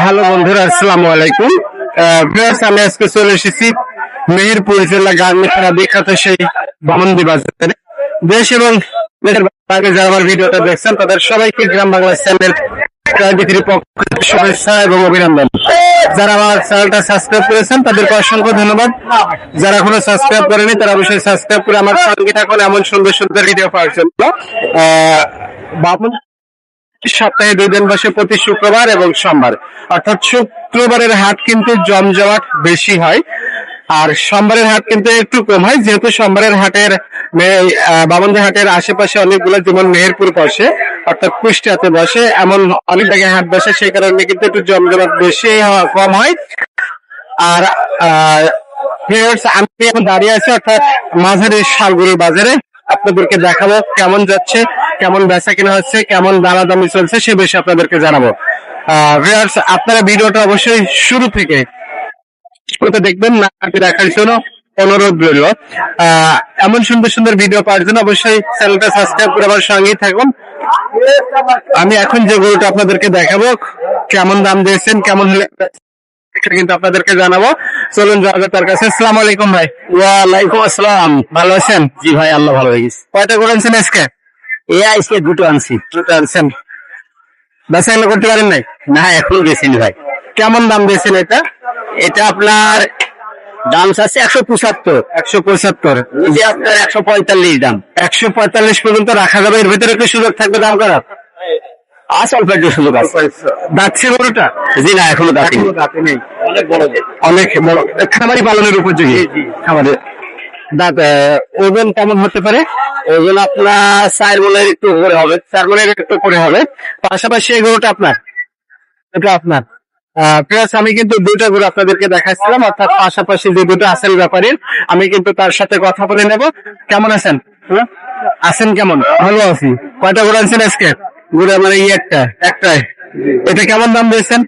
Hello বন্ধুরা, আসসালামু আলাইকুম। আমি আজকে চলে এসেছি মেহেরপুর জেলা গার্মেন্টস বিখ্যাত সেই বামন্দি বাজারে। দেশ এবং দেশের যারা আমার ভিডিওটা দেখছেন, তাদের সবাইকে গ্রাম বাংলা চ্যানেল শুভেচ্ছা এবং অভিনন্দন। যারা আমার চ্যানেলটা সাবস্ক্রাইব করেছেন, তাদেরকে অসংখ্য ধন্যবাদ। যারা এখনও সাবস্ক্রাইব করেনি, তারা অবশ্যই সাবস্ক্রাইব করে আমার সঙ্গে থাকুন এমন সুন্দর সুন্দর ভিডিও পাওয়ার জন্য। বামন সপ্তাহে দুই দিন বসে প্রতি শুক্রবার এবং সোমবার। অর্থাৎ শুক্রবারের হাট কিন্তু জমজমাট বেশি হয়। আর সোমবারের হাট কিন্তু একটু কম হয়, যেহেতু সোমবারের হাটের বামন্দি হাটের আশেপাশে অনেকগুলো যেমন মেহেরপুর বসে, অর্থাৎ কুষ্টিয়াতে বসে, এমন অনেক জায়গায় হাট বসে, সেই কারণে কিন্তু একটু জমজমাট বেশি কম হয়। আর আমি দাঁড়িয়ে আছি, অর্থাৎ মাঝারি শালগুড়ির বাজারে। আপনাদেরকে দেখাবো কেমন যাচ্ছে কেমন বেচা কেনা হচ্ছে কেমন দামাদামি চলছে সে বিষয়ে আপনাদেরকে জানাব। viewers, আপনারা ভিডিওটা অবশ্যই শুরু থেকে দেখবেন না দেখার জন্য অনুরোধ রইল। এমন সুন্দর সুন্দর ভিডিও পাওয়ার জন্য অবশ্যই চ্যানেলটা সাবস্ক্রাইব করে আমার সঙ্গেই থাকুন। আমি এখন যে গরুটা আপনাদেরকে দেখাবো কেমন দাম দিয়েছেন কেমন হলে সেটা কিন্তু আপনাদেরকে জানাব। চলুন যাক তার কাছে। আসসালামু আলাইকুম ভাই। ওয়ালাইকুম আসসালাম। ভালো আছেন? জি ভাই আল্লাহ ভালো লেগেছে কয়টা করে আনছেন আজকে? এ আজকে দুটো আনছি। দুটো আনছেন। করতে পারেন নাই? না এখন বেশিনি ভাই। কেমন দাম দিয়েছেন এটা? এটা আপনার দাম আছে একশো পঁচাত্তর। একশো পঁচাত্তর। আপনার একশো পঁয়তাল্লিশ দাম। একশো পঁয়তাল্লিশ পর্যন্ত রাখা যাবে। এর ভিতরে একটু সুযোগ থাকবে দাম করার? আজ অল্প একটু সুযোগ আছে। দাচ্ছে গরুটা? জি না এখনও দাঁতি দাঁতি নেই। অনেক বড় অনেক বড়। খামারি পালনের উপযোগী। খামারে। দাঁত ওজন কেমন হতে পারে? ওজন আপনার চার মনের একটু করে হবে। চার মনের একটু করে হবে। পাশাপাশি এই গরুটা আপনার? এটা আপনার। প্লাস আমি কিন্তু দুইটা গরু আপনাদেরকে দেখাচ্ছিলাম অর্থাৎ পাশাপাশি যে দুটো আছেন ব্যাপারে আমি কিন্তু তার সাথে কথা বলে নেব। কেমন আছেন? হ্যাঁ? আছেন কেমন? ভালো আছি। কয়টা গরু আনছেন আজকে? গরু আমার এই একটা একটাই। এটা কেমন দাম দিয়েছেন?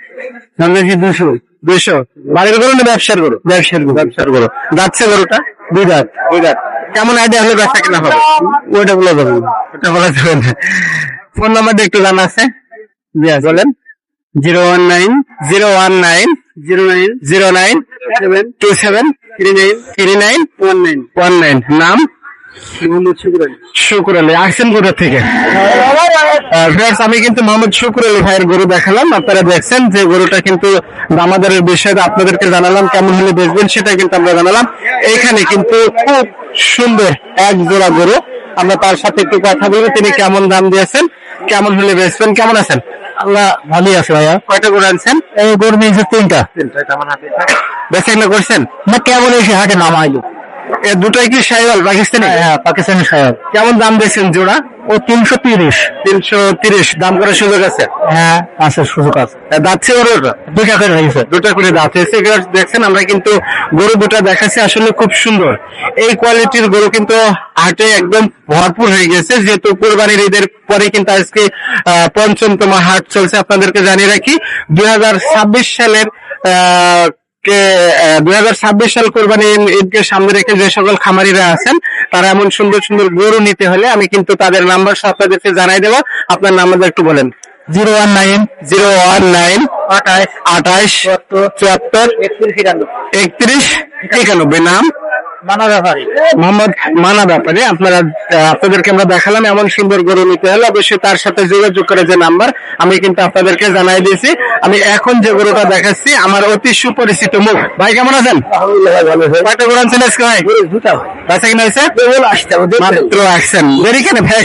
দাম দিয়েছি দুশো দুশো। বাড়ির গরু না ব্যবসার গরু? ব্যবসার গরু। ব্যবসার গরু। যাচ্ছে গরুটা? দুই দাঁত। দুই দাঁত। কেমন আইডিয়া হলে ব্যবসা কেনা হবে? ওটা বলে দেবেন ওটা বলে দেবেন ফোন নাম্বারটা একটু জানা আছে? জি আছে। বলেন। Zero one nine zero one nine zero nine zero nine seven two seven three nine three nine one nine. One nine. নাম? শুকুর আলী। আসছেন কোথা থেকে? আমি কিন্তু মোহাম্মদ শুকুর আলী ভাইয়ের গরু দেখালাম। আপনারা দেখছেন যে গরুটা কিন্তু দামাদারের বিষয়ে আপনাদেরকে জানালাম কেমন হলে বেচবেন সেটা কিন্তু আমরা জানালাম। এইখানে কিন্তু খুব সুন্দর এক জোড়া গরু। আমরা তার সাথে একটু কথা বলব তিনি কেমন দাম দিয়েছেন কেমন হলে বেচবেন কেমন আছেন? আল্লাহ ভালোই আছে ভাইয়া। কয়টা গরু আনছেন? এই গরু নিয়েছে তিনটা। বেচা কিনা করছেন? না কেমন এসে হাটে নামাইলো। এ দুটাই কি সাইওয়াল পাকিস্তানি? হ্যাঁ পাকিস্তানি সাইওয়াল কেমন দাম দিয়েছেন জোড়া? ও তিনশো তিরিশ। তিনশো তিরিশ দাম করার সুযোগ আছে? হ্যাঁ আছে সুযোগ আছে। দাচ্ছে ওর দুটা করে হয়েছে দুটা করে দাঁত হয়েছে দেখছেন আমরা কিন্তু গরু দুটা দেখাচ্ছি আসলে খুব সুন্দর। এই কোয়ালিটির গরু কিন্তু হাটে একদম ভরপুর হয়ে গেছে যেহেতু কোরবানির ঈদের পরে কিন্তু আজকে আহ, পঞ্চমতম হাট চলছে আপনাদেরকে জানিয়ে রাখি। দুই হাজার ছাব্বিশ সালের আহ, দুই হাজার ছাব্বিশ সাল কোরবানি ঈদকে সামনে রেখে যে সকল খামারিরা আছেন তারা এমন সুন্দর সুন্দর গরু নিতে হলে আমি কিন্তু তাদের নাম্বার আপনাদেরকে জানাই দেবো। আপনার নাম্বারটা একটু বলেন। Zero one nine zero one nine আঠাশ চুয়াত্তর একত্রিশ একানব্বই। নাম? মানা ব্যাপারী। মোহাম্মদ মানা ব্যাপারী। আপনারা আপনাদেরকে আমরা দেখালাম এমন সুন্দর গরু নিতে হলে অবশ্যই তার সাথে যোগাযোগ করে যে নাম্বার আমি কিন্তু আপনাদেরকে জানাই দিয়েছি। আমি এখন যে গরুটা দেখাচ্ছি আমার অতি সুপরিচিত মুখ। ভাই কেমন আছেন? কয়টা গরু আনছেন আজকে ভাই? বেচা কিনা হয়েছে? মাত্র আসছেন। দেরি কেন ভাই?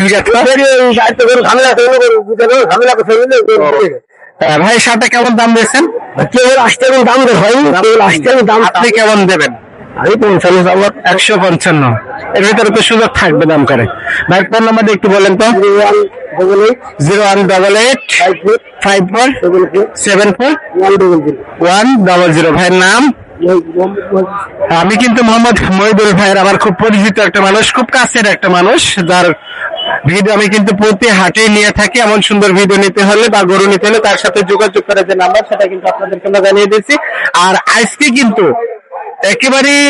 আহ, ভাই শার্টটা কেমন দাম দিয়েছেন? কেবল আসতে এবং দাম হয় কেবল আসতে এবং দাম আপনি কেমন দেবেন? আমি পঞ্চান্ন আমার একশো পঞ্চান্ন। এর ভিতরে তো সুযোগ থাকবে দাম করে। ভাই ফোন নাম্বারটা একটু বলেন তো। Zero one double eight five four seven four one double zero ভাইয়ের নাম? আমি কিন্তু মোহাম্মদ মহিদুল ভাইয়ের আমার খুব পরিচিত একটা মানুষ খুব কাছের একটা মানুষ যার ভিডিও আমি কিন্তু প্রতি হাটে নিয়ে থাকি। এমন সুন্দর ভিডিও নিতে হলে বা গরু নিতে হলে তার সাথে যোগাযোগ করার যে নাম্বার, সেটা কিন্তু আপনাদেরকে আমরা জানিয়ে দিয়েছি। আর আজকে কিন্তু একেবারেই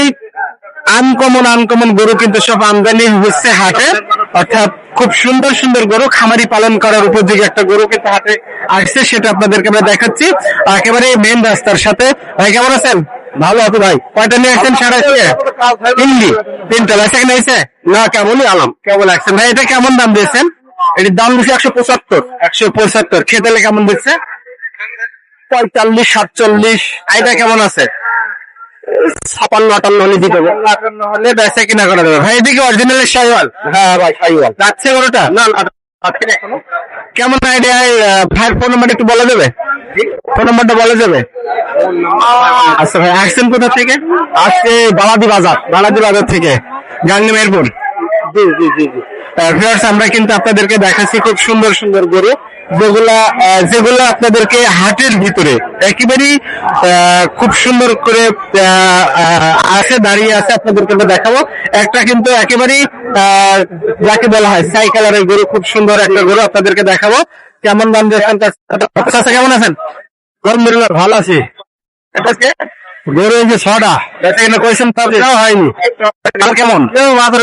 আনকমন আনকমন গরু কিন্তু সব আমদানি হচ্ছে হাটে। অর্থাৎ খুব সুন্দর সুন্দর গরু খামারি পালন করার উপযোগী একটা গরু কিন্তু হাতে আসছে, সেটা আপনাদেরকে আমরা দেখাচ্ছি। একেবারে মেন রাস্তার সাথে। ভাই, কেমন আছেন? ভালো আছো ভাই। কয়টা নিয়ে আসছেন সারা তিনটি। তিনটা। কিনা হয়েছে? না, কেমনই আলাম। কেমন আসছেন ভাই, এটা কেমন দাম দিয়েছেন? এটির দাম দিচ্ছে একশো পঁচাত্তর। একশো পঁচাত্তর। খেতে কেমন দিচ্ছে? পঁয়তাল্লিশ, সাতচল্লিশ। আইটা কেমন আছে? ছাপান্ন আটান্ন হলে দিতে হবে। আটান্ন হলে বেচা কিনা করা যাবে ভাই এদিকে অরিজিনাল শাইওয়াল হ্যাঁ ভাই শাইওয়াল যাচ্ছে গরুটা? না। কেমন আইডিয়া ভাইয়ের ফোন নাম্বারটা একটু বলা যাবে ফোন নাম্বারটা বলা যাবে আচ্ছা ভাই আসছেন কোথা থেকে? আজকে বালাদি বাজার বালাদি বাজার থেকে গাঙ্গি মেরপুর জি জি জি জি। আমরা কিন্তু আপনাদেরকে দেখাচ্ছি খুব সুন্দর সুন্দর গরু। যেগুলা যেগুলা আপনাদেরকে হাটের ভিতরে একেবারেই খুব সুন্দর করে আছে, দাঁড়িয়ে আছে, আপনাদেরকে আমরা দেখাবো। একটা কিন্তু একেবারেই যাকে বলা হয় সাই কালারের গরু, খুব সুন্দর একটা গরু আপনাদেরকে দেখাবো। কেমন দাম দিয়েছেন? আচ্ছা কেমন আছেন? আলহামদুলিল্লাহ ভালো আছি। এটাকে গরু এই যে ছটা এটা কিনা কইছেন তার হয়নি। কেমন?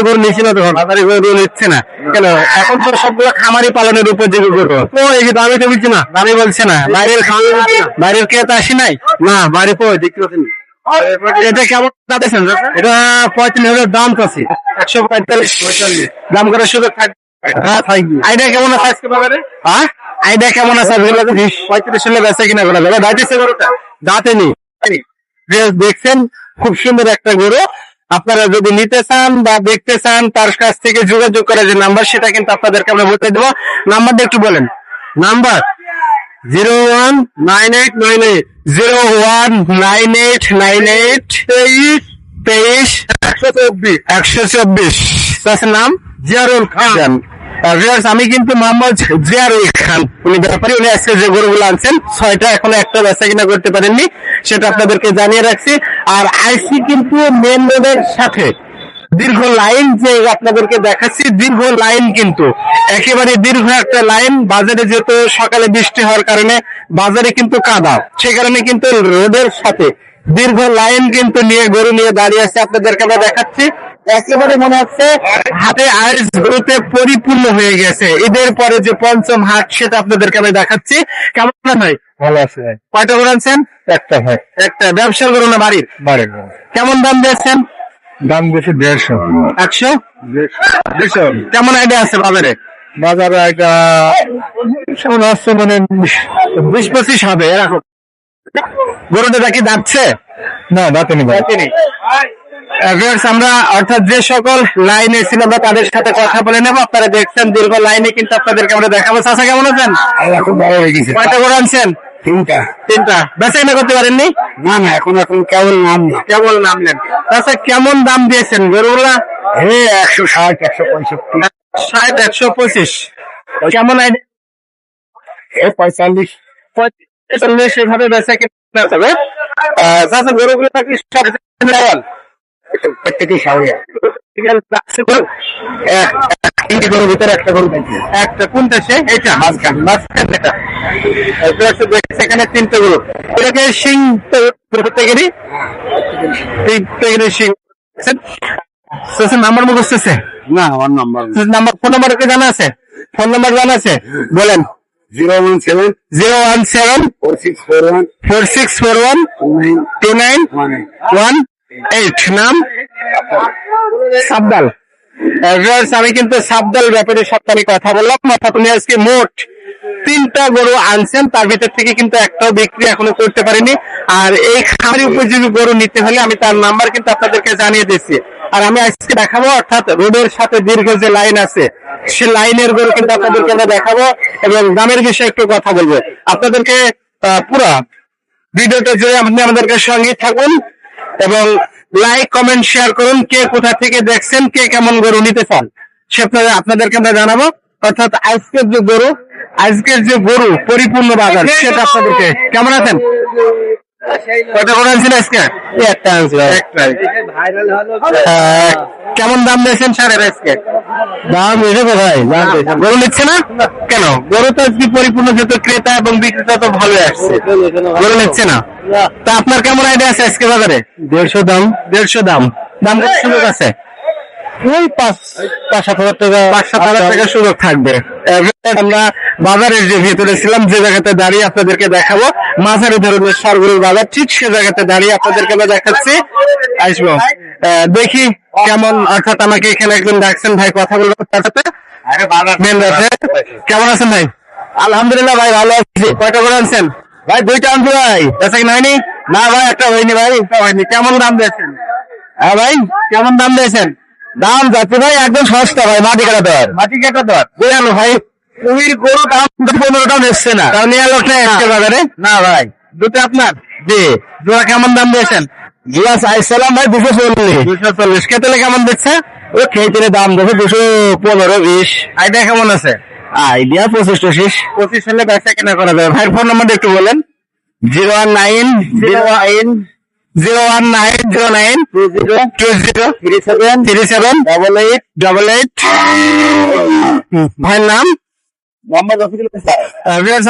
গরু নিচ্ছে না তখন। বাজারে গরু নিচ্ছে না। কেন? এখন তো সবগুলো খামারি পালনের উপযোগী গরু ও এই যে দামি তো বলছি না। দামি বলছে না। বাইরের খাওয়া বাইরের ক্রেতা আসি নাই? না বাইরে পয় দেখতে পাচ্ছেন এটা কেমন এটা হাজার দাম আছে একশো পঁয়তাল্লিশ। দাম করার সুযোগ থাকবে হ্যাঁ থাকবে আইডিয়া কেমন আছে আজকে বাজারে? হ্যাঁ? আইডিয়া কেমন আছে পঁয়ত্রিশ হলে বেচা কিনা করা যাবে? দাঁড়িয়েছে গরুটা? দাঁতে নেই। বেশ দেখছেন খুব সুন্দর একটা গরু। আপনারা যদি নিতে চান বা দেখতে চান তার কাছ থেকে যোগাযোগ করার যে নাম্বার সেটা কিন্তু আপনাদেরকে আমরা বলতে দেবো। নাম্বারটা একটু বলেন। Number zero one nine eight nine eight zero one nine eight nine eight তেইশ তেইশ একশো চব্বিশ। একশো চব্বিশ তার নাম জিয়ারুল খান। আমি কিন্তু মোহাম্মদ জিয়ারুল খান। উনি ব্যাপারী, উনি আজকে যে গরুগুলো আনছেন, ছয়টা এখনও একটা বেচা কিনা করতে পারেননি, সেটা আপনাদেরকে জানিয়ে রাখছি। আর আইসি কিন্তু মেন রোডের সাথে। দীর্ঘ লাইন যে আপনাদেরকে দেখাচ্ছি, দীর্ঘ লাইন কিন্তু। একেবারে দীর্ঘ একটা লাইন, বাজারে যেহেতু সকালে বৃষ্টি হওয়ার কারণে বাজারে কিন্তু কাদা। সে কারণে কিন্তু রোডের সাথে দীর্ঘ লাইন কিন্তু নিয়ে গরু নিয়ে দাঁড়িয়ে আছে। আপনাদেরকে আমরা দেখাচ্ছি। একেবারে মনে হচ্ছে হাতে আইস গরুতে পরিপূর্ণ হয়ে গেছে। ঈদের পরে যে পঞ্চম হাট সেটা আপনাদেরকে আমি দেখাচ্ছি। কেমন ভাই? ভালো আছে কয়টা গরু আনছেন? একটা ভাই। একটা। ব্যবসার গরু না বাড়ির? বাড়ির কেমন দাম দিয়েছেন? দাম বেশি দেড়শো। একশো? দেড়শো। কেমন আইডিয়া আছে বাজারে? বাজারে একটা কেমন আসছে মানে বিশ পঁচিশ হবে এরকম। গরুটা কি যাচ্ছে না দাঁতে নি ভাই ভিউয়ার্স আমরা অর্থাৎ যে সকল লাইনে ছিল আমরা তাদের সাথে কথা বলে নেব। আপনারা দেখছেন দীর্ঘ লাইনে কিন্তু আপনাদেরকে আমরা দেখাবো। চাষা কেমন আছেন? হয়ে গেছে। কয়টা গরু আনছেন? তিনটা। তিনটা। কিনা করতে পারেননি? না না এখন এখন কেবল নাম না। কেমন নাম আচ্ছা কেমন দাম দিয়েছেন গরুগুলা? হে একশো ষাট একশো পঁয়ষট্টি। ষাট একশো পঁচিশ। কেমন এ পঁয়তাল্লিশ। পঁয়তাল্লিশ এভাবে বেচা কিনা হবে। আহ, গরুগুলো কি সব দেওয়াল প্রত্যেকে সাউরিয়া। ঠিক আছে, এক এক তিনটে গরুর ভিতরে একটা গরু পাইছে। একটা কোনটা সে? এটা মাঝখান মাঝখান এটা এখানে তিনটে গরু। এটাকে সিং প্রত্যেকেরই? প্রত্যেকেরই সিং নাম্বার মুখস্থ আছে না আমার নাম্বার নাম্বার ফোন নাম্বার কি জানা আছে? ফোন নাম্বার জানা আছে? বলেন। Zero one seven. Zero one seven. Four six four one. Four six four one. Two nine. One. Eight নাম? সাবদাল। আমি কিন্তু সাবদাল ব্যাপারে সপ্তাহে কথা বললাম অর্থাৎ উনি আজকে মোট তিনটা গরু আনছেন, তার থেকে কিন্তু একটাও বিক্রি এখনও করতে আর এই খামারি উপযোগী গরু নিতে হলে আমি তার নাম্বার কিন্তু আপনাদেরকে জানিয়ে আর আমি আজকে দেখাবো, অর্থাৎ রোডের সাথে দীর্ঘ যে লাইন আছে, সে লাইনের গরু কিন্তু আপনাদেরকে আমরা দেখাবো এবং দামের বিষয়ে একটু কথা বলব। আপনাদেরকে পুরা ভিডিওটা জুড়ে আপনি আমাদেরকে সঙ্গে থাকুন। এবং লাইক কমেন্ট শেয়ার করুন কে কোথা থেকে দেখছেন কে কেমন গরু নিতে চান। সে আপনাদেরকে আমরা জানাব। অর্থাৎ আজকের যে গরু আজকের যে গরু পরিপূর্ণ বাজার সেটা আপনাদেরকে কেমন আছেন? কয়টা গরু আনছেন আজকে? একটা আনছি আহ, কেমন দাম দিয়েছেন সারের আজকে? দাম এসে কোথায় গরু নিচ্ছে না? কেন? গরু তো আজকে পরিপূর্ণ যেহেতু ক্রেতা এবং বিক্রেতা তো ভালো আসছে। গরু নিচ্ছে না? তা আপনার কেমন আইডিয়া আছে আজকে বাজারে? দেড়শো দাম। দেড়শো দাম। দাম কত সুযোগ আছে? ওই পাঁচ পাঁচ সাত হাজার টাকা। পাঁচ সাত হাজার টাকা সুযোগ থাকবে। আমরা বাজারের যে ভিতরে ছিলাম যে জায়গাতে দাঁড়িয়ে আপনাদেরকে দেখাবো মাঝারি ধরনের সরগরুর বাজার ঠিক সে জায়গাতে দাঁড়িয়ে আপনাদেরকে আমরা দেখাচ্ছি। আসব। আহ, দেখি কেমন অর্থাৎ আমাকে এখানে একজন ডাকছেন ভাই কথা বলব তার সাথে। কেমন আছেন ভাই? আলহামদুলিল্লাহ ভাই ভালো আছি। কয়টা করে আনছেন? ভাই দুইটা আনছি ভাই? বেচা কিনা হয়নি? না ভাই একটা হয়নি ভাই। একটা হয়নি। কেমন দাম দিয়েছেন? হ্যাঁ ভাই কেমন দাম দিয়েছেন? দাম যাচ্ছে ভাই একদম সস্তা ভাই মাটি কাটা দর। মাটি কেটে দর? বুঝলো ভাই। কুড়ির গরু দাম তো পনেরোটাও নিচ্ছে না। তাও নিয়ে লোক নেই আজকে বাজারে? না ভাই দুটো আপনার। জি। জোড়া কেমন দাম দিয়েছেন? জুয়া চাইছিলাম ভাই দুশো চল্লিশ। দুশো চল্লিশ। কেতলে কেমন দিচ্ছে? ও খেতে দাম দেখো দুশো পনেরো বিশ। আইডিয়া কেমন আছে? আইডিয়া পঁচিশ টচিশ পঁচিশ হলে ব্যবসা কেনা করা যাবে। ভাইয়ের ফোন নাম্বারটা একটু বলেন। Zero one nine zero nine zero one nine zero nine two zero two zero three seven three seven double eight double eight. ভাইয়ের নাম? মোহাম্মদ রফিকুল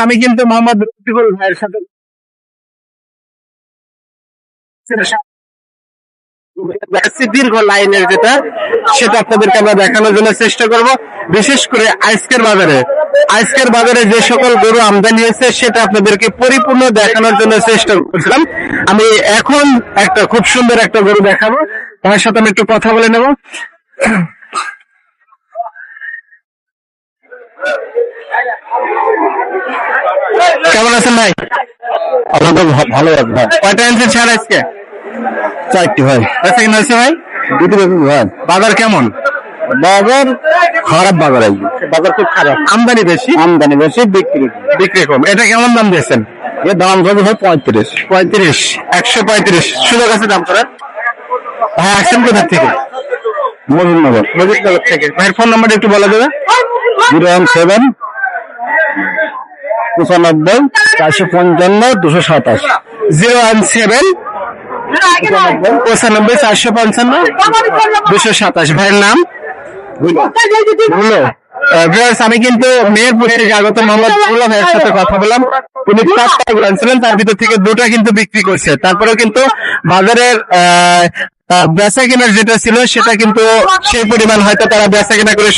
আমি কিন্তু মোহাম্মদ রফিকুল ভাইয়ের সাথে দীর্ঘ লাইনের যেটা সেটা আপনাদেরকে আমরা দেখানোর জন্য চেষ্টা করব। বিশেষ করে আজকের বাজারে। আজকের বাজারে যে সকল গরু আমদানি হয়েছে সেটা আপনাদেরকে পরিপূর্ণ দেখানোর জন্য চেষ্টা করছিলাম। আমি এখন একটা খুব সুন্দর একটা গরু দেখাবো। তার সাথে আমি একটু কথা বলে নেব। কেমন আছেন ভাই? আমাদের ভালো কয়টা আনছেন ছাড় আজকে? চারটি ভাই। বেচা কিনা হয়েছে ভাই? দুটি বেশি ভাই। বাজার কেমন? বাজার খারাপ বাজার আজকে বাজার খুব খারাপ। আমদানি বেশি? আমদানি বেশি বিক্রি বিক্রি কম। এটা কেমন দাম দিয়েছেন? এর দাম কত ভাই পঁয়ত্রিশ। পঁয়ত্রিশ। একশো পঁয়ত্রিশ। সুযোগ আছে দাম করার? ভাই আসছেন কোথা থেকে? মজুরনগর মজিদনগর থেকে। ভাইয়ের ফোন নাম্বারটা একটু বলা যাবে জিরো ওয়ান সেভেন পঁচানব্বই চারশো পঞ্চান্ন দুশো সাতাশ। জিরো ওয়ান সেভেন পঁচানব্বই, চারশো পঞ্চান্ন, দুশো সাতাশ। ভাইয়ের নাম? আমি কিন্তু মেহেরপুর থেকে আগত মোহাম্মদ ফুল্লা ভাইয়ের সাথে কথা বললাম। উনি চারটা গ্রাম ছিলেন তার ভিতর থেকে দুটা কিন্তু বিক্রি করছে। তারপরেও কিন্তু বাজারের বেচা কেনার যেটা ছিল, সেটা কিন্তু সেই পরিমাণ হয়তো তারা বেচা কেনা করে